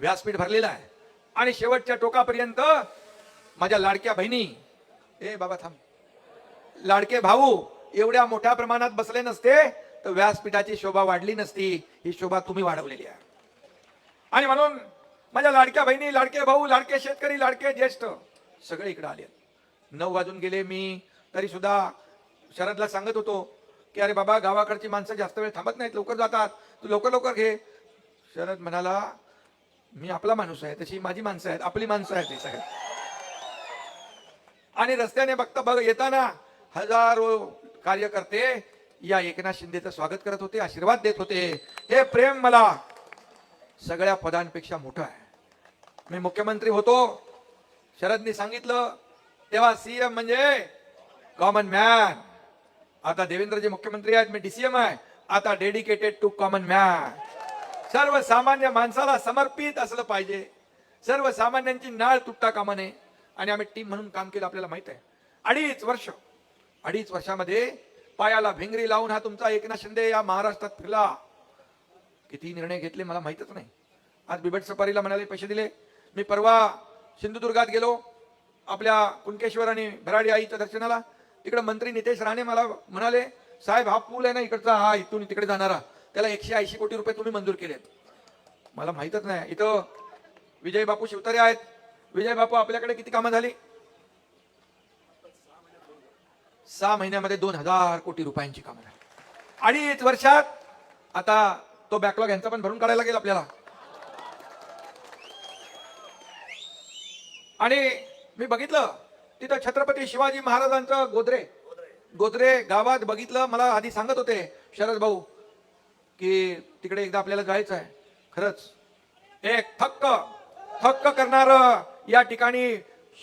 व्यासपीठ भरलेलं आहे. आणि शेवटच्या टोकापर्यंत माझ्या लाडक्या बहिणी ए बाबा थांब. लाडके भाऊ एवढ्या मोठ्या प्रमाणात बसले नसते तर व्यासपीठाची शोभा वाढली नसती. ही शोभा तुम्ही वाढवलेली आहे. आणि म्हणून माझ्या लाडक्या बहिणी लाडके भाऊ लाडके शेतकरी लाडके ज्येष्ठ सगळे इकडे आले नऊ वाजून गेले मी तरी सुद्धा शरदला सांगत होतो की अरे बाबा गावाकडची माणसं जास्त वेळ थांबत नाहीत लवकर जातात. तू लवकर लवकर घे. शरद म्हणाला मी आपला माणूस आहे तशी माझी माणसं आहेत आपली माणसं आहेत सगळ्या आणि रस्त्याने बघता बघ येताना हजारो कार्यकर्ते या एकनाथ शिंदेचं स्वागत करत होते आशीर्वाद देत होते. हे प्रेम मला सगळ्या पदांपेक्षा मोठं आहे. मी मुख्यमंत्री होतो शरदनी सांगितलं तेव्हा सीएम म्हणजे कॉमन मॅन आता देवेंद्रजी मुख्यमंत्री आहेत मी डीसीएम आहे. आता डेडिकेटेड टू कॉमन मॅन सर्वसामान्य माणसाला समर्पित असलं पाहिजे. सर्वसामान्यांची नाळ तुटता कामा नये. आणि आम्ही टीम म्हणून काम केलं आपल्याला माहीत आहे. अडीच वर्ष अडीच वर्षामध्ये पायाला भिंगरी लावून हा तुमचा एकनाथ शिंदे या महाराष्ट्रात फिरला. किती निर्णय घेतले मला माहितच नाही. आज बिबट सफारीला म्हणाले पैसे दिले. मी परवा सिंधुदुर्गात गेलो. आपल्या कुणकेश्वर आणि भराडी आईच्या दर्शनाला. तिकडे मंत्री नितेश राणे मला म्हणाले साहेब हा पूल आहे ना इकडचा? हा इथून तिकडे जाणारा. त्याला एकशे ऐंशी कोटी रुपये तुम्ही मंजूर केलेत. मला माहितच नाही. इथं विजय बापू शिवतारे आहेत. विजय बापू आपल्याकडे किती कामं झाली? सहा महिन्यामध्ये दोन हजार कोटी रुपयांची कामं झाली. अडीच वर्षात आता तो बॅकलॉग यांचा पण भरून काढायला लागेल आपल्याला. आणि मी बघितलं तिथं छत्रपती शिवाजी महाराजांचं गोदरे. गोदरे गावात बघितलं मला आधी सांगत होते शरद भाऊ की तिकडे एकदा आपल्याला जायचं आहे. खरंच. एक थक्क थक्क करणार या ठिकाणी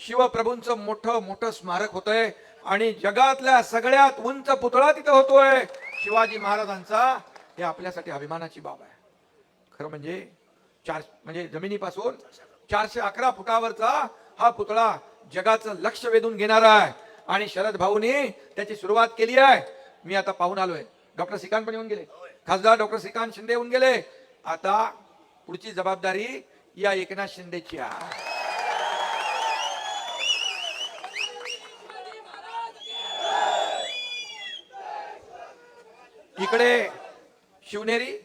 शिवप्रभूंचं मोठं मोठं स्मारक होतंय आणि जगातल्या सगळ्यात उंच पुतळा तिथं होतोय. शिवाजी महाराजांचा हे आपल्यासाठी अभिमानाची बाब आहे. खरं म्हणजे चार म्हणजे जमिनीपासून चारशे अकरा फुटावरचा हा पुतळा जगाचं लक्ष वेधून घेणारा आहे. आणि शरद भाऊनी त्याची सुरुवात केली आहे. मी आता पाहून आलोय. डॉक्टर श्रीकांत पण येऊन गेले. खासदार डॉक्टर श्रीकांत शिंदे होऊन गेले. आता पुढची जबाबदारी या एकनाथ शिंदेची आहे. इकडे शिवनेरी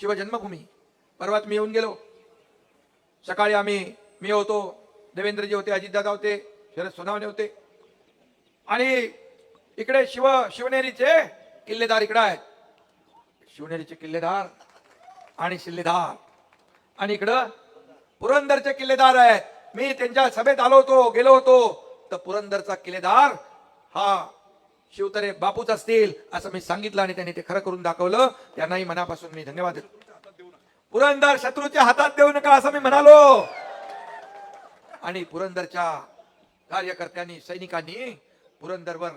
शिवजन्मभूमी. परवात मी येऊन गेलो. सकाळी आम्ही मी होतो देवेंद्रजी होते अजितदादा होते शरद सोनावणे होते. आणि इकडे शिव शिवनेरीचे किल्लेदार इकडे आहेत. शिवनेरीचे किल्लेदार आणि शिल्लेदार. आणि इकडं पुरंदरचे किल्लेदार आहेत. मी त्यांच्या सभेत आलो होतो गेलो होतो. तर पुरंदरचा किल्लेदार हा शिवतरे बापूच असतील असं मी सांगितलं आणि त्यांनी ते खरं करून दाखवलं. त्यांनाही मनापासून मी धन्यवाद देतो. पुरंदर शत्रूच्या हातात देऊ नका असं मी म्हणालो. आणि पुरंदरच्या कार्यकर्त्यांनी सैनिकांनी पुरंदरवर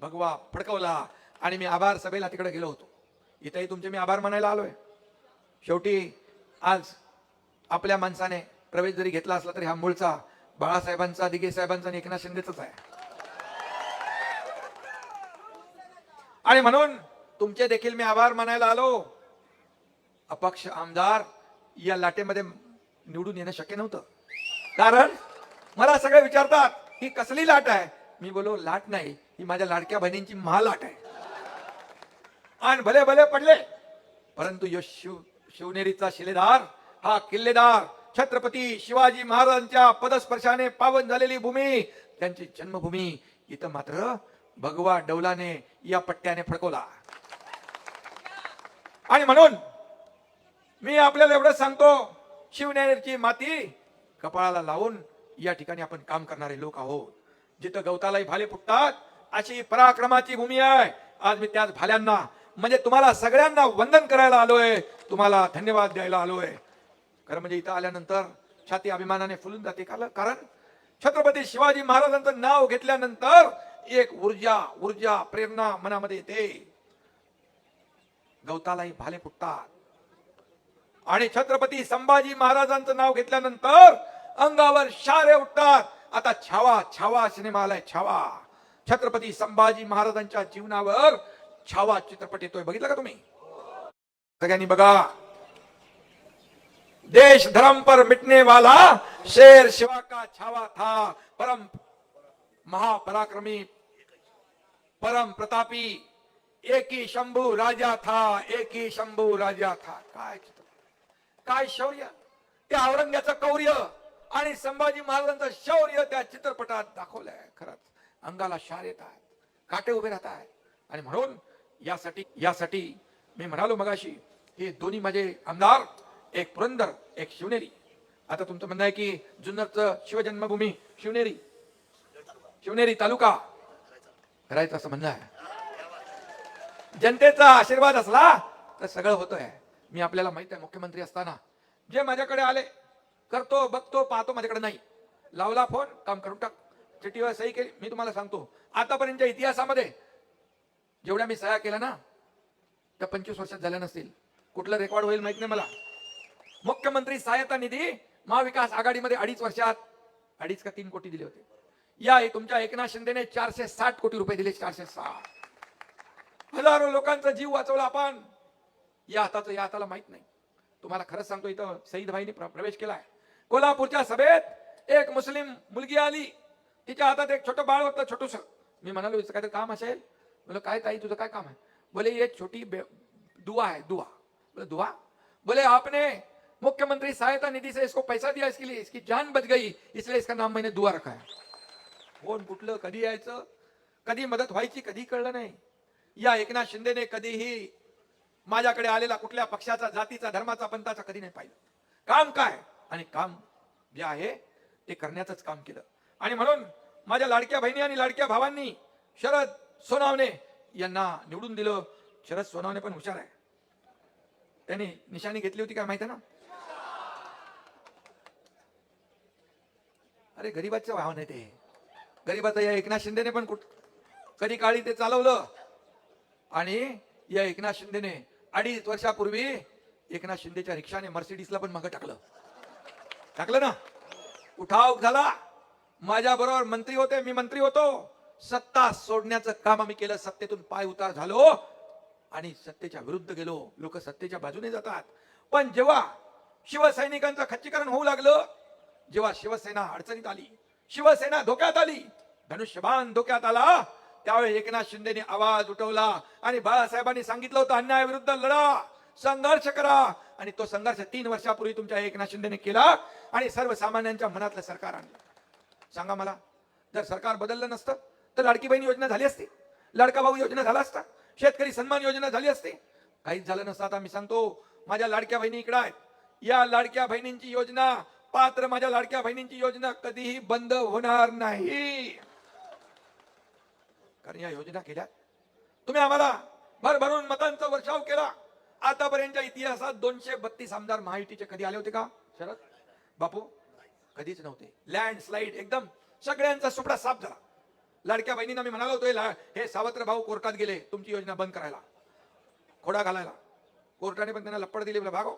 भगवा फडकवला. आणि मी आभार सभेला तिकडे गेलो होतो. इथेही तुमचे मी आभार मानायला आलोय. शेवटी आज आपल्या माणसाने प्रवेश जरी घेतला असला तरी हा मूळचा बाळासाहेबांचा दिगे साहेबांचा आणि एकनाथ शिंदेचाच आहे. आणि म्हणून तुमचे देखील मी आभार मानायला आलो. अपक्ष आमदार या लाटेमध्ये निवडून येणं शक्य नव्हतं. कारण मला सगळे विचारतात ही कसली लाट आहे? मी बोलो लाट नाही ही माझ्या लाडक्या बहिणींची महालाट आहे. आणि भले भले पडले. परंतु यो शिव शिवनेरीचा शिलेदार हा किल्लेदार छत्रपती शिवाजी महाराजांच्या पदस्पर्शाने पावन झालेली भूमी त्यांची जन्मभूमी इथं मात्र भगवा डौलाने या पट्ट्याने फडकवला. आणि म्हणून मी आपल्याला एवढं सांगतो शिवनेरीची माती कपाळाला लावून या ठिकाणी आपण काम करणारे लोक आहोत. जिथं गवतालाही भाले फुटतात अशी पराक्रमाची भूमी आहे. आज मी त्याच भाल्यांना म्हणजे तुम्हाला सगळ्यांना वंदन करायला आलोय. तुम्हाला धन्यवाद द्यायला आलोय. खरं म्हणजे इथं आल्यानंतर छाती अभिमानाने फुलून जाते. कारण कारण छत्रपती शिवाजी महाराजांचं नाव घेतल्यानंतर एक ऊर्जा ऊर्जा प्रेरणा मनामध्ये येते. गवतालाही भाले फुटतात. आणि छत्रपती संभाजी महाराजांचं नाव घेतल्यानंतर अंगावर शारे उठतात. आता छावा छावा सिनेमा आलाय छावा. छत्रपती संभाजी महाराजांच्या जीवनावर छावा चित्रपट येतोय. बघितलं का तुम्ही? सगळ्यांनी बघा. देश धर्म पर मिटने वाला शेर शिवा का छावा था. परम महापराक्रमी परम प्रतापी एक ही शंभू राजा था एक ही शंभू राजा था. काय काय शौर्य? त्या औरंग्याचं कौर्य आणि संभाजी महाराजांचं शौर्य त्या चित्रपटात दाखवलंय. खरंच अंगाला शार येत आहेत काटे उभे राहत आहेत आणि म्हणून यासाठी यासाठी मी म्हणालो मगाशी हे दोन्ही माझे आमदार एक पुरंदर एक शिवनेरी. आता तुमचं म्हणणं आहे की जुन्नरचं शिवजन्मभूमी शिवनेरी. शिवनेरी तालुका. करायचं असं म्हणणं आहे. जनतेचा आशीर्वाद असला तर सगळं होतंय. मी आपल्याला माहीत आहे मुख्यमंत्री असताना. जे माझ्याकडे आले करतो बघतो पाहतो माझ्याकडे नाही. लावला फोन काम करून टाक. चिठीवर सही केली मी तुम्हाला सांगतो. आतापर्यंतच्या इतिहासामध्ये जेवढ्या मी सह्या केल्या ना त्या पंचवीस वर्षात झाल्या नसतील. कुठलं रेकॉर्ड होईल माहीत नाही मला. मुख्यमंत्री सहायता निधी महाविकास आघाडीमध्ये अडीच वर्षात अडीच का तीन कोटी दिले होते. या तुमच्या एकनाथ शिंदेने चारशे साठ कोटी रुपये दिले चारशे साठ. हजारो लोकांचा जीव वाचवला आपण. या हाताचं या हाताला माहीत नाही. तुम्हाला खरंच सांगतो इथं सईद भाईने प्रवेश केलाय. कोल्हापूरच्या सभेत एक मुस्लिम मुलगी आली. तिच्या हातात एक छोटं बाळ होतं छोटूस. मी म्हणालो इथं काय काम असेल? बोलो काय ताई तुझं काय काम आहे? बोले ये छोटी दुआ है दुआ. बोले दुआ? बोले आपने मुख्यमंत्री सहायता निधि से इसको पैसा दिया इसके लिए इसकी जान बच गई इसलिए इसका नाम मैंने दुआ रखा है. कोण कुठलं कधी यायचं? कधी मदत व्हायची कधी कळलं नाही. या एकनाथ शिंदेने कधीही माझ्याकडे आलेला कुठल्या पक्षाचा जातीचा धर्माचा पंथाचा कधी नाही पाहिलं. काम काय? आणि काम जे आहे ते करण्याचंच काम केलं. आणि म्हणून माझ्या लाडक्या बहिणी आणि लाडक्या भावांनी शरद सोनावणे यांना निवडून दिलं. शरद सोनावणे पण हुशार आहे. त्यांनी निशाणी घेतली होती काय माहिती ना? अरे गरीबाचं भाव नाही ते गरीबाचं या एकनाथ शिंदेने पण कुठ कधी काळी ते चालवलं. आणि या एकनाथ शिंदेने अडीच वर्षापूर्वी एकनाथ शिंदेच्या रिक्षाने मर्सिडीजला पण मागं टाकलं. टाकलं ना? उठाव झाला. माझ्या बरोबर मंत्री होते मी मंत्री होतो. सत्ता सोडण्याचं काम आम्ही केलं सत्तेतून पाय उतार झालो आणि सत्तेच्या विरुद्ध गेलो. लोक सत्तेच्या बाजूने जातात. पण जेव्हा शिवसैनिकांचं खच्चीकरण होऊ लागलं जेव्हा शिवसेना अडचणीत आली शिवसेना धोक्यात आली धनुष्यबाण धोक्यात आला त्यावेळी एकनाथ शिंदेने आवाज उठवला आणि बाळासाहेबांनी सांगितलं होतं अन्यायाविरुद्ध लढा संघर्ष करा. आणि तो संघर्ष तीन वर्षापूर्वी तुमच्या एकनाथ शिंदेने केला आणि सर्वसामान्यांच्या मनातलं सरकार आणलं. सांगा मला जर सरकार बदललं नसतं तर लाडकी बहीण योजना झाली असती. लाडका भाऊ योजना झाला असता. शेतकरी सन्मान योजना झाली असती. काहीच झालं नसतं. आता मी सांगतो माझ्या लाडक्या बहिणी इकडे आहेत. या लाडक्या बहिणींची योजना पात्र माझ्या लाडक्या बहिणींची योजना कधीही बंद होणार नाही. कारण या योजना केल्या. तुम्ही आम्हाला भरभरून मतांचा वर्षाव केला. आतापर्यंतच्या इतिहासात दोनशे बत्तीस आमदार महायुतीचे कधी आले होते का? शरद? बापू? कधीच नव्हते. लँड स्लाइड एकदम. सगळ्यांचा सुपडा साफ झाला. लाडक्या बहिणींना मी म्हणालो होतो "हे सावत्र भाऊ कोर्टात गेले तुमची योजना बंद करायला. खोडा घालायला. कोर्टाने पण त्यांना लप्पड दिली भागो.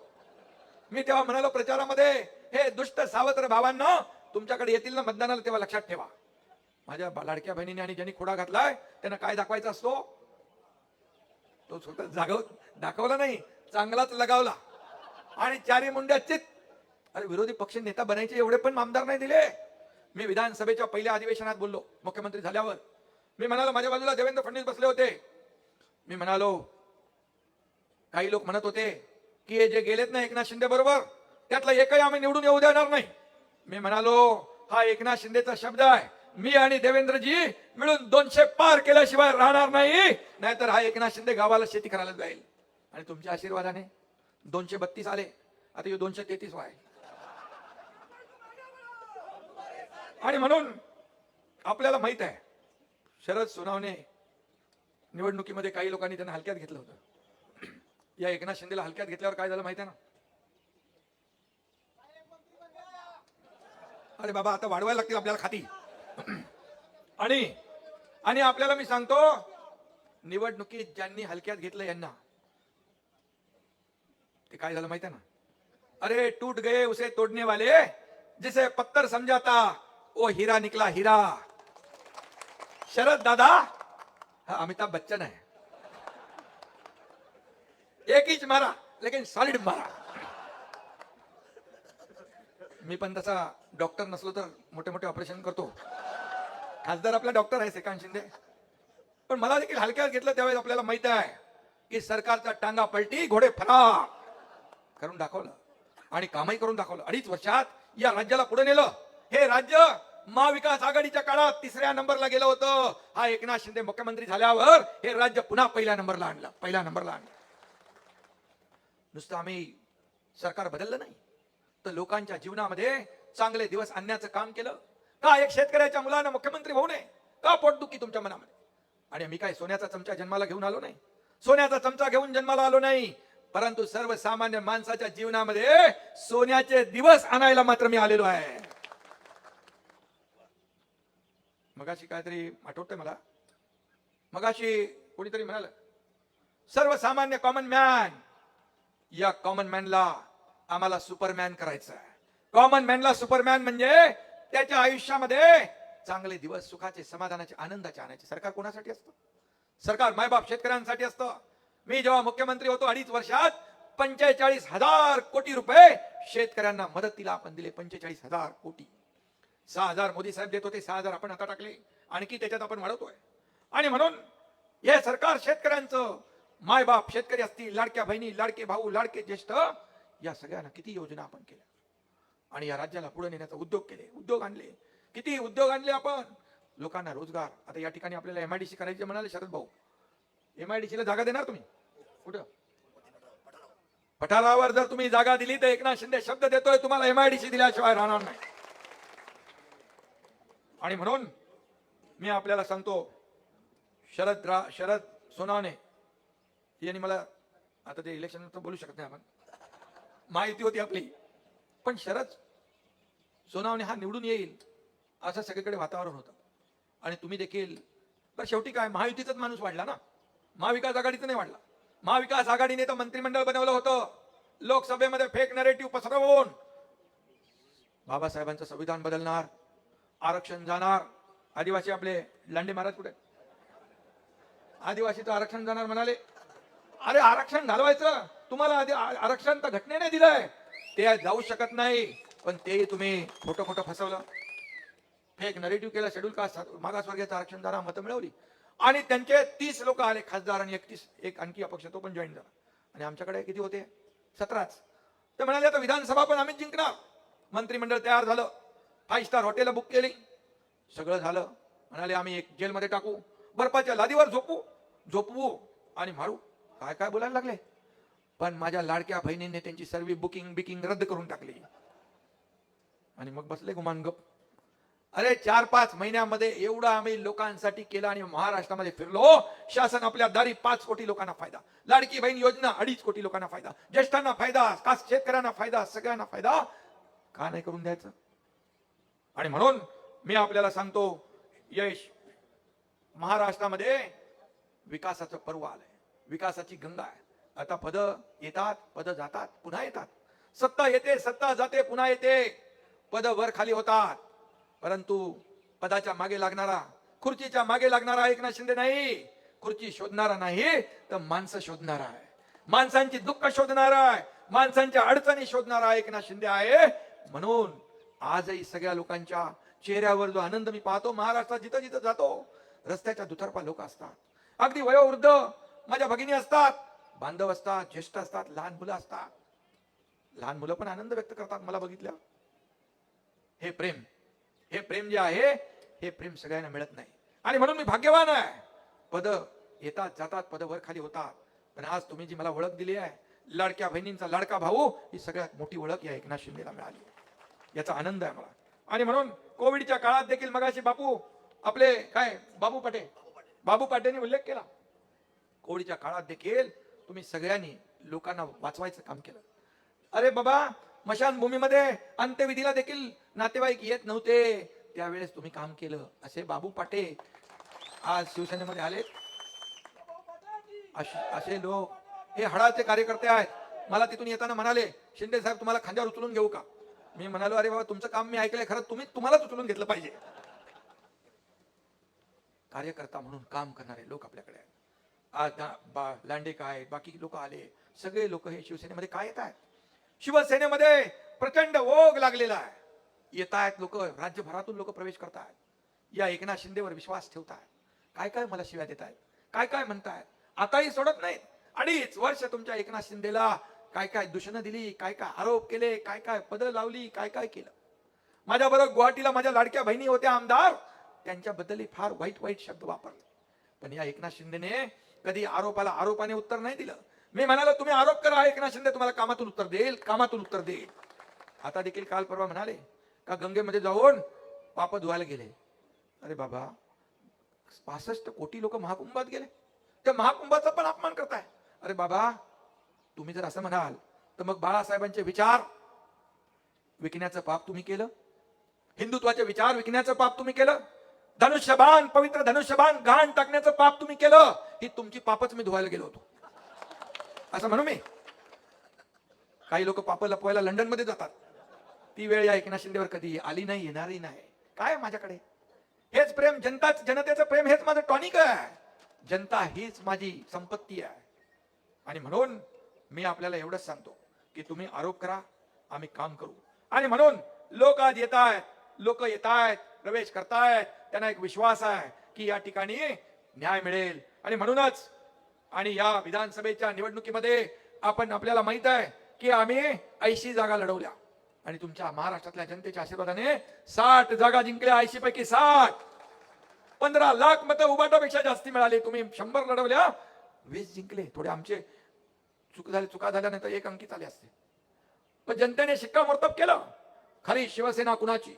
मी तेव्हा म्हणालो प्रचारामध्ये हे दुष्ट सावत्र भावांना तुमच्याकडे येतील ना मतदानाला तेव्हा लक्षात ठेवा. माझ्या लाडक्या बहिणीने आणि ज्यांनी खोडा घातलाय त्यांना काय दाखवायचा असतो? तो स्वतः जागव दाखवला नाही चांगलाच लगावला. आणि चारी मुंड्या चित अरे विरोधी पक्ष नेता बनायचे एवढे पण आमदार नाही दिले. मी विधानसभेच्या पहिल्या अधिवेशनात बोललो. मुख्यमंत्री झाल्यावर. मी म्हणालो माझ्या बाजूला देवेंद्र फडणवीस बसले होते. मी म्हणालो काही लोक म्हणत होते की हे जे गेलेत ना एकनाथ शिंदे बरोबर त्यातला एकही आम्ही निवडून येऊ देणार नाही. मी म्हणालो हा एकनाथ शिंदेचा शब्द आहे. मी आणि देवेंद्रजी मिळून दोनशे पार केल्याशिवाय राहणार नाही. नाहीतर हा एकनाथ शिंदे गावाला शेती करायला जाईल. आणि तुमच्या आशीर्वादाने दोनशे बत्तीस आले. आता हे दोनशे तेहतीस व्हाय आणि म्हणून आपल्याला माहीत आहे शरद सोनावणे निवडणुकीमध्ये काही लोकांनी त्यांना हलक्यात घेतलं होतं. या एकनाथ शिंदेला हलक्यात घेतल्यावर काय झालं माहिती आहे ना? अरे बाबा आता वाढवायला लागतील आपल्याला खाती. आणि आणि आपल्याला मी सांगतो निवडणुकीत ज्यांनी हलक्यात घेतलं यांना ते काय झालं माहिती आहे ना? अरे टूट गए उसे तोडणे वाले जिसे पत्थर समजाता ओ हीरा निकला हीरा। शरद दादा हा अमिताभ बच्चन है एक इंच मारा लेकिन सॉलिड मारा। मी पण तसा डॉक्टर नसलो तर मोठे मोठे ऑपरेशन करतो। खासदार आपला डॉक्टर आहे श्रीकांत शिंदे। पण मला देखील हलक्यात घेतलं त्यावेळेस आपल्याला माहीत आहे की सरकारचा टांगा पलटी घोडे फरा करून दाखवलं आणि कामही करून दाखवलं. अडीच वर्षात या राज्याला पुढे नेलं. हे राज्य महाविकास आघाडीच्या काळात तिसऱ्या नंबरला गेलं होतं. हा एकनाथ शिंदे मुख्यमंत्री झाल्यावर हे राज्य पुन्हा पहिल्या नंबरला आणलं. पहिल्या नंबरला आणलं. नुसतं आम्ही सरकार बदललं नाही. तर लोकांच्या जीवनामध्ये चांगले दिवस आणण्याचं काम केलं. का एक शेतकऱ्याच्या मुलानं मुख्यमंत्री होऊ नये? का पोटदुखी तुमच्या मनामध्ये? आणि मी काय सोन्याचा चमचा जन्माला घेऊन आलो नाही. सोन्याचा चमचा घेऊन जन्माला आलो नाही. परंतु सर्वसामान्य माणसाच्या जीवनामध्ये सोन्याचे दिवस आणायला मात्र मी आलेलो आहे. मगाशी काहीतरी आठवतंय मला. मगाशी कोणीतरी म्हणाल सर्वसामान्य कॉमन मॅन या कॉमन मॅनला आम्हाला सुपरमॅन करायचं आहे कॉमन मॅनला सुपरमॅन म्हणजे त्याच्या आयुष्यामध्ये चांगले दिवस सुखाचे समाधानाचे आनंदाचे आणायचे. सरकार कोणासाठी असतं? सरकार मायबाप शेतकऱ्यांसाठी असतं. मी जेव्हा मुख्यमंत्री होतो अडीच वर्षात पंचेचाळीस हजार कोटी रुपये शेतकऱ्यांना मदतीला आपण दिले. पंचेचाळीस हजार कोटी. सहा हजार मोदी साहेब देत होते सहा हजार आपण आता टाकले. आणखी त्याच्यात आपण वाढवतोय. आणि म्हणून हे सरकार शेतकऱ्यांचं मायबाप शेतकरी असतील लाडक्या बहिणी लाडके भाऊ लाडके ज्येष्ठ या सगळ्यांना किती योजना आपण केल्या. आणि या राज्याला पुढे नेण्याचा उद्योग केले उद्योग आणले. किती उद्योग आणले आपण? लोकांना रोजगार. आता या ठिकाणी आपल्याला एमआयडीसी करायचे म्हणाले शरद भाऊ. एमआयडीसीला जागा देणार तुम्ही? कुठं? पठारावर जर तुम्ही जागा दिली तर एकनाथ शिंदे शब्द देतोय तुम्हाला एमआयडीसी दिल्याशिवाय राहणार नाही. आणि म्हणून मी आपल्याला सांगतो शरद रा शरद सोनावणे यांनी मला आता ते इलेक्शन बोलू शकत नाही आपण. माहिती होती आपली. पण शरद सोनावणे हा निवडून येईल असं सगळीकडे वातावरण होतं. आणि तुम्ही देखील तर शेवटी काय महायुतीचाच माणूस वाढला ना? महाविकास आघाडीचं नाही वाढला. महाविकास आघाडीने तर मंत्रिमंडळ बनवलं होतं. लोकसभेमध्ये फेक नरेटिव्ह पसरवून बाबासाहेबांचं संविधान बदलणार. आरक्षण जाणार. आदिवासी आपले लांडे महाराज कुठे? आदिवासीचं आरक्षण जाणार म्हणाले. अरे आरक्षण घालवायचं. तुम्हाला आधी आरक्षण तर घटनेने दिलंय. ते जाऊ शकत नाही. पण ते तुम्ही खोटं खोटं फसवलं. फेक नरेटिव्ह केलं शेड्यूल कास्ट मागासवर्गीयाचं आरक्षण जाणार मतं मिळवली. आणि त्यांचे तीस लोक आले खासदार आणि एकतीस एक आणखी अपक्ष तो पण जॉईन झाला. आणि आमच्याकडे किती होते? सतराच. ते म्हणाले आता विधानसभा पण आम्ही जिंकणार. मंत्रिमंडळ तयार झालं. फाईव्ह स्टार हॉटेल बुक केली. सगळं झालं. म्हणाले आम्ही एक जेलमध्ये टाकू. बर्फाच्या लादीवर झोपू. झोपवू आणि मारू. काय काय बोलायला लागले? पण माझ्या लाडक्या बहिणीने त्यांची सर्व बुकिंग बिकिंग रद्द करून टाकली. आणि मग बसले गुमान गप. अरे चार पाच महिन्यामध्ये एवढं आम्ही लोकांसाठी केलं आणि महाराष्ट्रामध्ये फिरलो हो. शासन आपल्या दारी पाच कोटी लोकांना फायदा. लाडकी बहीण योजना अडीच कोटी लोकांना फायदा. ज्येष्ठांना फायदा खास शेतकऱ्यांना फायदा सगळ्यांना फायदा. का नाही करून द्यायचं? आणि म्हणून मी आपल्याला सांगतो यश महाराष्ट्रामध्ये विकासाचं पर्व आलंय. विकासाची गंगा आहे. आता पद येतात पद जातात पुन्हा येतात. सत्ता येते सत्ता जाते पुन्हा येते. पद वर खाली होतात. परंतु पदाच्या मागे लागणारा खुर्चीच्या मागे लागणारा एकनाथ शिंदे नाही. खुर्ची शोधणारा नाही तर माणसं शोधणारा आहे. माणसांची दुःख शोधणारा आहे. माणसांच्या अडचणी शोधणारा एकनाथ शिंदे आहे. म्हणून आजही सगळ्या लोकांच्या चेहऱ्यावर जो आनंद मी पाहतो महाराष्ट्रात जिथं जिथं जातो रस्त्याच्या दुतर्फा लोक असतात. अगदी वयोवृद्ध माझ्या भगिनी असतात बांधव असतात ज्येष्ठ असतात लहान मुलं असतात. लहान मुलं पण आनंद व्यक्त करतात मला बघितल्या हे प्रेम हे प्रेम जे आहे हे प्रेम सगळ्यांना मिळत नाही. आणि म्हणून मी भाग्यवान आहे. पद येतात जातात पद वर खाली होतात. पण आज तुम्ही जी मला ओळख दिली आहे लाडक्या बहिणींचा लाडका भाऊ ही सगळ्यात मोठी ओळख या एकनाथ शिंदेला मिळाली. याचा आनंद आहे मला आणि म्हणून कोविडच्या काळात देखील मगाशी बापू आपले काय बाबू पाटे बाबू पाटेने उल्लेख केला. कोविडच्या काळात देखील तुम्ही सगळ्यांनी लोकांना वाचवायचं काम केलं. अरे बाबा स्मशानभूमीमध्ये अंत्यविधीला देखील नातेवाईक येत नव्हते. त्यावेळेस तुम्ही काम केलं. असे बाबू पाटे आज शिवसेनेमध्ये आलेत. असे लोक हे हडाचे कार्यकर्ते आहेत. मला तिथून येताना म्हणाले शिंदे साहेब तुम्हाला खांद्यावर उचलून घेऊ का? मी म्हणालो अरे बाबा तुमचं काम मी ऐकलंय खरं तुम्ही तुम्हालाच उचलून घेतलं पाहिजे. कार्यकर्ता म्हणून काम करणारे लोक आपल्याकडे आहेत. आज बा- लांडे काय बाकी लोक आले. सगळे लोक हे शिवसेनेमध्ये काय येत आहेत? शिवसेनेमध्ये प्रचंड ओघ लागलेला आहे. येत आहेत लोक राज्यभरातून लोक प्रवेश करतायत या एकनाथ शिंदेवर विश्वास ठेवतायत काय काय मला शिव्या देत आहेत? काय काय म्हणतायत आताही सोडत नाहीत. अडीच वर्ष तुमच्या एकनाथ शिंदेला काय काय दूषणं दिली काय काय आरोप केले काय काय पदं लावली काय काय केलं? माझ्याबरोबर गुवाहाटीला माझ्या लाडक्या बहिणी होत्या आमदार. त्यांच्याबद्दलही फार वाईट वाईट शब्द वापरले. पण या एकनाथ शिंदेने कधी आरोपाला आरोपाने उत्तर नाही दिलं. मी म्हणालो तुम्ही आरोप करा एकनाथ शिंदे तुम्हाला कामातून उत्तर देईल कामातून उत्तर देईल. आता देखील काल परवा म्हणाले का गंगेमध्ये जाऊन पाप धुवायला गेले? अरे बाबा पासष्ट कोटी लोक महाकुंभात गेले. त्या महाकुंभाचा पण अपमान करताय. अरे बाबा तुम्ही जर असं म्हणाल तर मग बाळासाहेबांचे विचार विकण्याचं पाप तुम्ही केलं? हिंदुत्वाचे विचार विकण्याचं पाप तुम्ही केलं? धनुष्यबाण पवित्र धनुष्यबाण घाण टाकण्याचं पाप तुम्ही केलं? ही तुमची पापच मी धुवायला गेलो होतो. असं म्हणू मी? काही लोक पाप लपवायला लंडनमध्ये जातात. ती वेळ या एकनाथ शिंदेवर कधी आली नाही येणारही नाही. काय माझ्याकडे? हेच प्रेम जनताच जनतेचं प्रेम हेच माझं टॉनिक आहे. जनता हीच माझी संपत्ती आहे. आणि म्हणून मी आपल्याला एवढंच सांगतो की तुम्ही आरोप करा आम्ही काम करू. आणि म्हणून लोक आज येत आहेत लोक येत आहेत प्रवेश करतायत त्यांना एक विश्वास आहे की या ठिकाणी न्याय मिळेल. आणि म्हणूनच आणि या विधानसभेच्या निवडणुकीमध्ये आपण आपल्याला माहीत आहे की आम्ही ऐंशी जागा लढवल्या. आणि तुमच्या महाराष्ट्रातल्या जनतेच्या आशीर्वादाने साठ जागा जिंकल्या ऐंशी पैकी साठ. पंधरा लाख मतं उबाटापेक्षा जास्ती मिळाली तुम्ही शंभर लढवल्या वीस जिंकले. थोडे आमचे चुक झाली चुका झाल्या नाही तर एक अंकित आले असते. पण जनतेने शिक्कामोर्तब केलं. खरी शिवसेना कुणाची?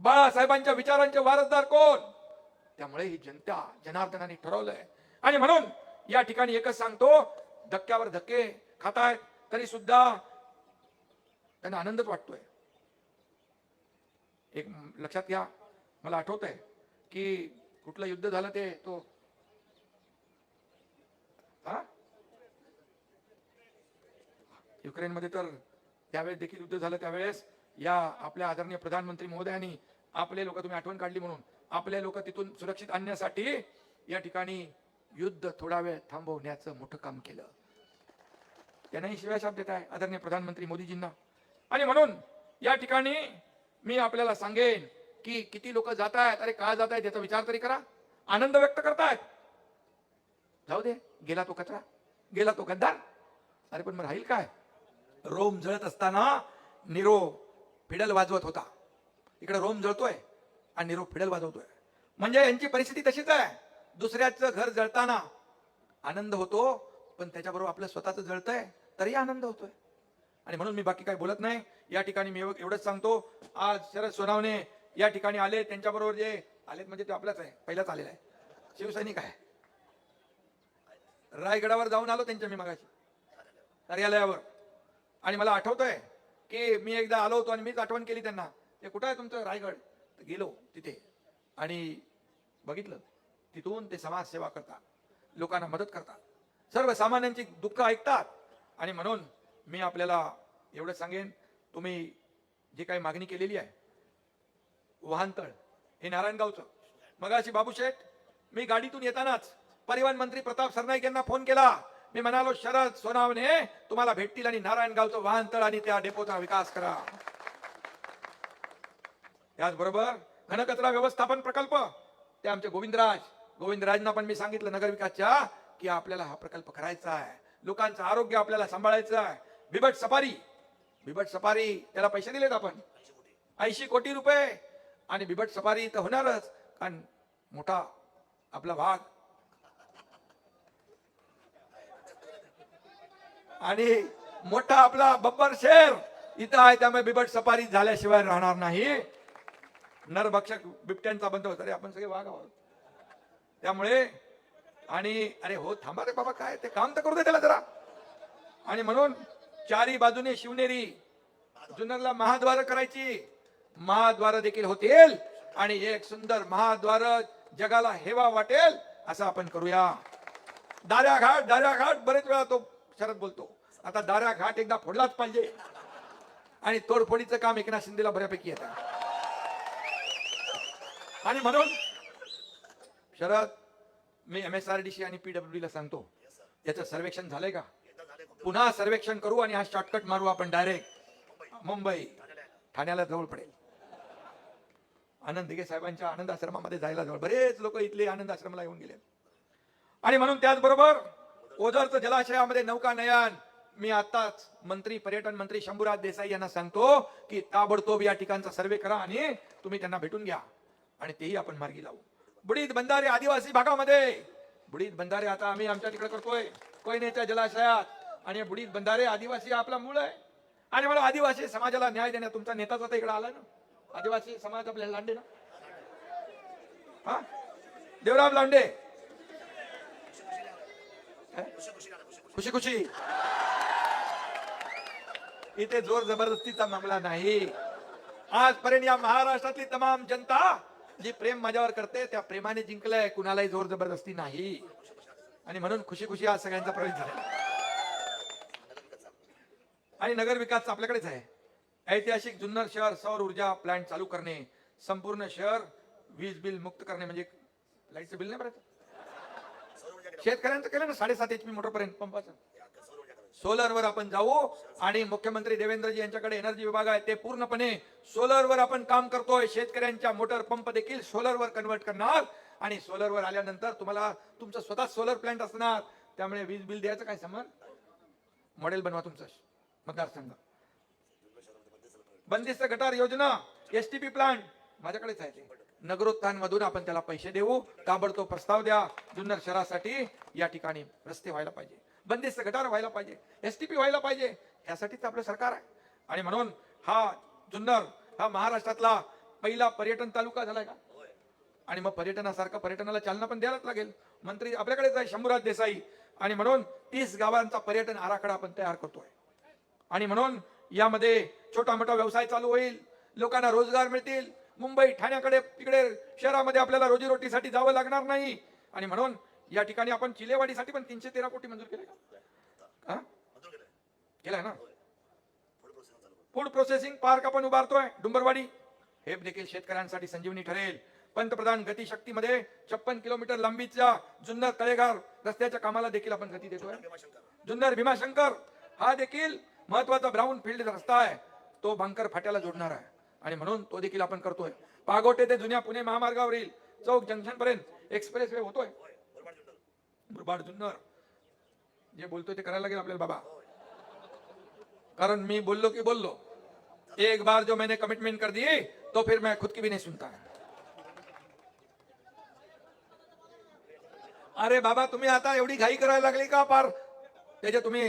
बाळासाहेबांच्या विचारांचे वारसदार कोण? त्यामुळे ही जनता जनार्दनाने ठरवलंय. आणि म्हणून या ठिकाणी एकच सांगतो धक्क्यावर धक्के खातायत तरी सुद्धा त्यांना आनंदच वाटतोय. एक लक्षात घ्या मला आठवत आहे की कुठलं युद्ध झालं ते तो हा युक्रेनमध्ये तर त्यावेळेस देखील युद्ध झालं. त्यावेळेस या आपल्या आदरणीय प्रधानमंत्री महोदयांनी आपले लोक तुम्ही आठवण काढली म्हणून आपले लोक तिथून सुरक्षित आणण्यासाठी या ठिकाणी युद्ध थोडा वेळ थांबवण्याचं मोठं काम केलं. त्यांनाही शिवाय शाप देत आहे आदरणीय प्रधानमंत्री मोदीजींना. आणि म्हणून या ठिकाणी मी आपल्याला सांगेन की किती लोक जात आहेत अरे का जात आहेत याचा विचार तरी करा. आनंद व्यक्त करतायत. जाऊ दे गेला तो कचरा गेला तो गद्दार. अरे पण मग राहील काय? रोम जळत असताना निरो फिडल वाजवत होता. इकडे रोम जळतोय आणि निरो फिडल वाजवतोय. म्हणजे यांची परिस्थिती तशीच आहे. दुसऱ्याचं घर जळताना आनंद होतो पण त्याच्याबरोबर आपलं स्वतःच जळतंय तरी आनंद होतोय. आणि म्हणून मी बाकी काही बोलत नाही. या ठिकाणी मी एवढंच सांगतो. आज शरद सोनावणे या ठिकाणी आले. त्यांच्याबरोबर जे आलेत म्हणजे ते आपलाच आहे. पहिलाच आलेला आहे. शिवसैनिक आहे. रायगडावर जाऊन आलो त्यांच्या मी मागाशी. कार्यालयावर. आणि मला आठवतंय की मी एकदा आलो होतो आणि मीच आठवण केली त्यांना. ते कुठं आहे तुमचं? रायगड. तर गेलो तिथे. आणि बघितलं. तिथून ते समाजसेवा करतात. लोकांना मदत करतात. सर्वसामान्यांची दुःख ऐकतात. आणि म्हणून मी आपल्याला एवढं सांगेन तुम्ही जी काही मागणी केलेली आहे वाहनतळ हे नारायणगावचं. मगाशी बाबू शेठ मी गाडीतून येतानाच परिवहन मंत्री प्रताप सरनाईक यांना फोन केला. मी म्हणालो शरद सोनावणे तुम्हाला भेटतील आणि नारायणगावचं वाहनतळ आणि त्या डेपोचा विकास करा. त्याचबरोबर घनकचरा व्यवस्थापन प्रकल्प. ते आमचे गोविंदराज गोविंदराजना पण मी सांगितलं नगरविकासच्या की आपल्याला हा प्रकल्प करायचा आहे. लोकांचं आरोग्य आपल्याला सांभाळायचं आहे. बिबट सफारी. बिबट सफारी त्याला पैसे दिलेत आपण. ऐंशी कोटी रुपये. आणि बिबट सफारी तर होणारच. कारण मोठा आपला भाग आणि मोठा आपला बब्बर शेर इथं आहे त्यामुळे बिबट सफारी झाल्याशिवाय राहणार नाही. नरभक्षक बिबट्यांचा बंद होता रे आपण सगळे वाघ आहोत. त्यामुळे आणि अरे हो थांबा रे बाबा काय ते काम तर करू दे त्याला जरा. आणि म्हणून चारी बाजूने शिवनेरी जुन्नरला महाद्वार करायची. महाद्वार देखील होतील. आणि एक सुंदर महाद्वार जगाला हेवा वाटेल असं आपण करूया. दाऱ्या घाट दाऱ्या घाट बरेच वेळा तो शरद बोलतो आता दारा घाट एकदा फोडलाच पाहिजे. आणि तोडफोडीचं काम एकनाथ शिंदेला बऱ्यापैकी येत. आणि म्हणून शरद मी M S R D C आणि पीडब्ल्यू ला सांगतो याचं सर्वेक्षण झालंय का? पुन्हा सर्वेक्षण करू आणि हा शॉर्टकट मारू आपण डायरेक्ट मुंबई ठाण्याला जवळ पडेल. आनंद दिघे साहेबांच्या आनंद आश्रमामध्ये जायला जवळ. बरेच लोक इथले आनंद आश्रमाला येऊन गेले आणि म्हणून त्याचबरोबर ओझरचं जलाशयामध्ये नौकानयन मी आताच मंत्री पर्यटन मंत्री शंभूराज देसाई यांना सांगतो की ताबडतोब या ठिकाणचा सर्वे करा आणि तुम्ही त्यांना भेटून घ्या. आणि तेही आपण मार्गी लावू. बुडीत बंधारे आदिवासी भागामध्ये. बुडीत बंधारे आता आम्ही आमच्या तिकडे करतोय. कोयनेच्या जलाशयात. आणि बुडीत बंधारे आदिवासी आपला मूळ आहे. आणि मला आदिवासी समाजाला न्याय देण्या तुमचा नेताच आता इकडे आला ना. आदिवासी समाज आपल्याला लांडे ना? हा? देवराम लांडे. खुशी खुशी. इथे जोर जबरदस्तीचा मामला नाही. आजपर्यंत या महाराष्ट्रातली तमाम जनता जी प्रेम माझ्यावर करते त्या प्रेमाने जिंकलंय. कुणालाही जोर जबरदस्ती नाही. आणि म्हणून खुशी खुशी आज सगळ्यांचा प्रवेश झाला. आणि नगर विकास आपल्याकडेच आहे. ऐतिहासिक जुन्नर शहर सौर ऊर्जा प्लांट चालू करणे संपूर्ण शहर वीज बिल मुक्त करणे म्हणजे लाईटचं बिल नाही भरायचं शेतकऱ्यांचं केलं ना साडेसात एच पी पंपाचं. सोलरवर आपण जाऊ आणि मुख्यमंत्री देवेंद्रजी यांच्याकडे एनर्जी विभाग आहे ते पूर्णपणे सोलरवर आपण काम करतोय. शेतकऱ्यांच्या मोटर पंप देखील सोलरवर कन्वर्ट करणार. आणि सोलरवर आल्यानंतर तुम्हाला तुमचं स्वतः सोलर प्लांट असणार. त्यामुळे वीज बिल द्यायचं काय समान? मॉडेल बनवा तुमचं मतदारसंघ. बंदिस्त गटार योजना एसटीपी प्लांट माझ्याकडेच आहे ते. नगरोत्थान मधून आपण त्याला पैसे देऊ. ताबडतोब प्रस्ताव द्या. जुन्नर शहरासाठी या ठिकाणी रस्ते व्हायला पाहिजे. बंदिस्त गटार व्हायला पाहिजे. एस टी पी व्हायला पाहिजे. यासाठीच आपलं सरकार आहे. आणि म्हणून हा जुन्नर हा महाराष्ट्रातला पहिला पर्यटन तालुका झालाय का? आणि मग पर्यटनासारखं पर्यटनाला चालना पण द्यायलाच लागेल. मंत्री आपल्याकडेच आहे शंभूराज देसाई. आणि म्हणून तीस गावांचा पर्यटन आराखडा आपण तयार करतोय. आणि म्हणून यामध्ये छोटा मोठा व्यवसाय चालू होईल. लोकांना रोजगार मिळतील. मुंबई ठाण्याकडे तिकडे शहरामध्ये आपल्याला रोजीरोटीसाठी जावं लागणार नाही. आणि म्हणून या ठिकाणी आपण चिलेवाडीसाठी पण तीनशे तेरा कोटी मंजूर केले का? केलाय ना? फूड प्रोसेसिंग पार्क आपण उभारतोय डुंबरवाडी. हे देखील शेतकऱ्यांसाठी संजीवनी ठरेल. पंतप्रधान गतिशक्तीमध्ये छप्पन किलोमीटर लांबीच्या जुन्नर तळेगार रस्त्याच्या कामाला देखील आपण गती देतोय. जुन्नर भीमाशंकर हा देखील महत्त्वाचा ब्राऊन फील्ड रस्ता आहे. तो भंकर फाट्याला जोडणार आहे. आणि म्हणून तो देखील आपण करतोय. पागोटे ते जुन्या पुणे महामार्गावरील चौक जंक्शन पर्यंत एक्सप्रेस वे होतोय मुरबाड जुन्नर. जे बोलतोय ते करायला लागेल आपल्याला बाबा. कारण मी बोललो की बोललो. एक बार जो मैंने कमिटमेंट कर दी तो फिर मैं खुद की भी नहीं सुनता. अरे बाबा तुम्ही आता एवढी घाई करायला लागली का पार? त्याचे तुम्ही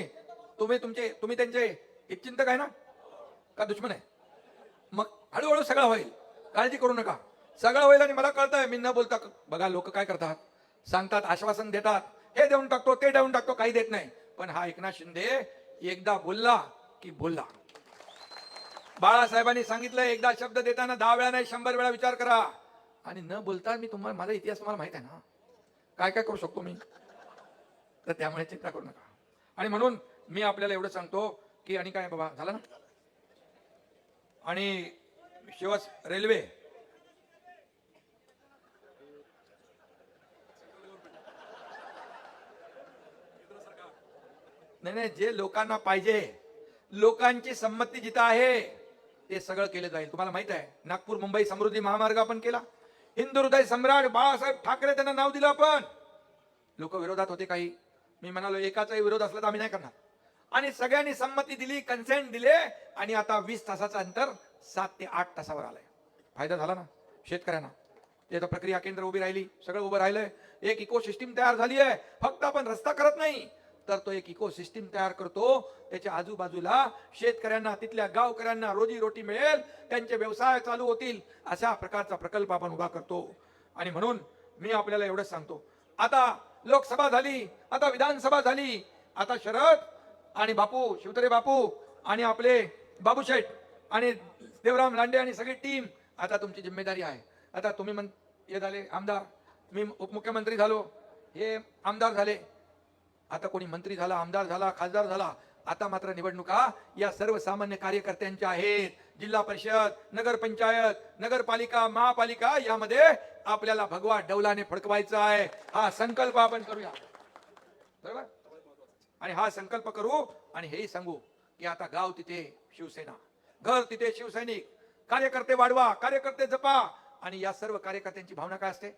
तुम्ही तुमचे तुम्ही त्यांचे हितचिंतक आहे ना? का दुश्मन आहे? मग हळूहळू सगळं होईल. काळजी करू नका. सगळं होईल आणि मला कळतंय मी न बोलता बघा लोक काय करतात. सांगतात आश्वासन देतात. हे देऊन टाकतो ते देऊन टाकतो काही देत नाही. पण हा एकनाथ शिंदे एकदा बोलला की बोलला. बाळासाहेबांनी सांगितलं एकदा शब्द देताना दहा वेळा नाही शंभर वेळा विचार करा. आणि न बोलता मी तुम्हाला माझा इतिहास तुम्हाला माहीत आहे ना? काय काय करू शकतो मी? तर त्यामुळे चिंता करू नका. आणि म्हणून मी आपल्याला एवढं सांगतो की आणि काय बाबा झालं ना? आणि शिवस रेल्वे नाही नाही जे लोकांना पाहिजे लोकांची संमती जिथं आहे ते सगळं केलं जाईल. तुम्हाला माहीत आहे नागपूर मुंबई समृद्धी महामार्ग आपण केला. हिंदू हृदय सम्राट बाळासाहेब ठाकरे त्यांना नाव दिलं आपण. लोक विरोधात होते काही. मी म्हणालो एकाचाही विरोध असला तर आम्ही नाही करणार. आणि सगळ्यांनी संमती दिली कन्सेंट दिले आणि आता वीस तासाचं अंतर सात ते आठ तासावर आलाय. फायदा झाला ना? शेतकऱ्यांना. ते तर प्रक्रिया केंद्र उभी राहिली सगळं उभं राहिलंय. एक इको सिस्टीम तयार झाली आहे. फक्त आपण रस्ता करत नाही. तर तो एक इको सिस्टीम तयार करतो. त्याच्या आजूबाजूला शेतकऱ्यांना तिथल्या गावकऱ्यांना रोजी रोटी मिळेल. त्यांचे व्यवसाय चालू होतील. अशा प्रकारचा प्रकल्प आपण उभा करतो. आणि म्हणून मी आपल्याला एवढंच सांगतो. आता लोकसभा झाली आता विधानसभा झाली आता शरद आणि बापू शिवतरे बापू आणि आपले बाबूशेठ आणि देवराम लांडे आणि सगळी टीम आता तुमची जिम्मेदारी आहे. आता तुम्ही म्हण हे झाले आमदार. मी उपमुख्यमंत्री झालो. हे आमदार झाले. आता कोणी मंत्री झाला आमदार झाला खासदार झाला आता मात्र निवडणुका या सर्वसामान्य कार्यकर्त्यांच्या आहेत. जिल्हा परिषद नगरपंचायत नगरपालिका महापालिका यामध्ये आपल्याला भगवा डौलाने फडकवायचा आहे. हा संकल्प आपण करूया. बरोबर? आणि हा संकल्प करू आणि हेही सांगू की आता गाव तिथे शिवसेना. घर तिथे शिवसैनिक. कार्यकर्ते वाढवा कार्यकर्ते जपा. आणि या सर्व कार्यकर्त्यांची भावना काय असते?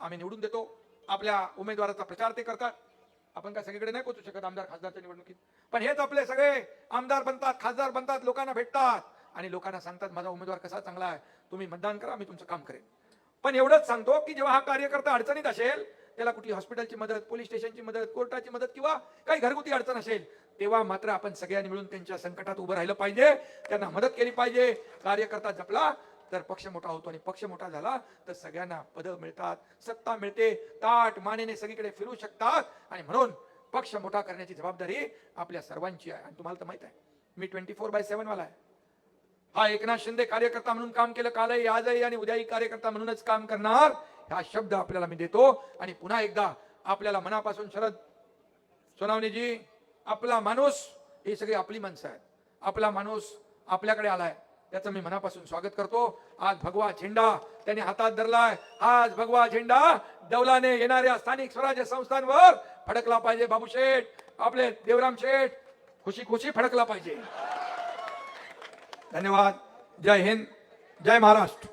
आम्ही निवडून देतो. आपल्या उमेदवाराचा प्रचार ते करतात. आपण काय सगळीकडे नाही पोचू शकत आमदार खासदारच्या निवडणुकीत. पण हेच आपले सगळे आमदार बनतात खासदार बनतात लोकांना भेटतात. आणि लोकांना सांगतात माझा उमेदवार कसा चांगला आहे? तुम्ही मतदान करा मी तुमचं काम करेन. पण एवढंच सांगतो की जेव्हा हा कार्यकर्ता अडचणीत असेल त्याला कुठली हॉस्पिटलची मदत पोलीस स्टेशनची मदत कोर्टाची मदत किंवा काही घरगुती अडचण असेल तेव्हा मात्र आपण सगळ्यांनी मिळून त्यांच्या संकटात उभं राहिलं पाहिजे. त्यांना मदत केली पाहिजे. कार्यकर्ता जपला तर पक्ष मोठा होतो आणि पक्ष मोठा झाला तर सगळ्यांना पद मिळतात. सत्ता मिळते ताट मानेने सगळीकडे फिरू शकतात. आणि म्हणून पक्ष मोठा करण्याची जबाबदारी आपल्या सर्वांची आहे. आणि तुम्हाला तर माहीत आहे मी ट्वेंटी फोर बाय सेव्हन वाला आहे. हा एकनाथ शिंदे कार्यकर्ता म्हणून काम केलं कालही आजही आणि उद्याही कार्यकर्ता म्हणूनच काम करणार. हा शब्द आपल्याला मी देतो. आणि पुन्हा एकदा आपल्याला मनापासून शरद सोनावणेजी आपला माणूस ही सगळी आपली माणसं आहेत. आपला माणूस आपल्याकडे आलाय. त्याचं मी मनापासून स्वागत करतो. आज भगवा झेंडा त्याने हातात धरलाय. आज भगवा झेंडा दौलाने येणाऱ्या स्थानिक स्वराज्य संस्थांवर फडकला पाहिजे बाबू शेठ. आपले देवराम शेठ खुशी खुशी फडकला पाहिजे. धन्यवाद. जय हिंद जय महाराष्ट्र.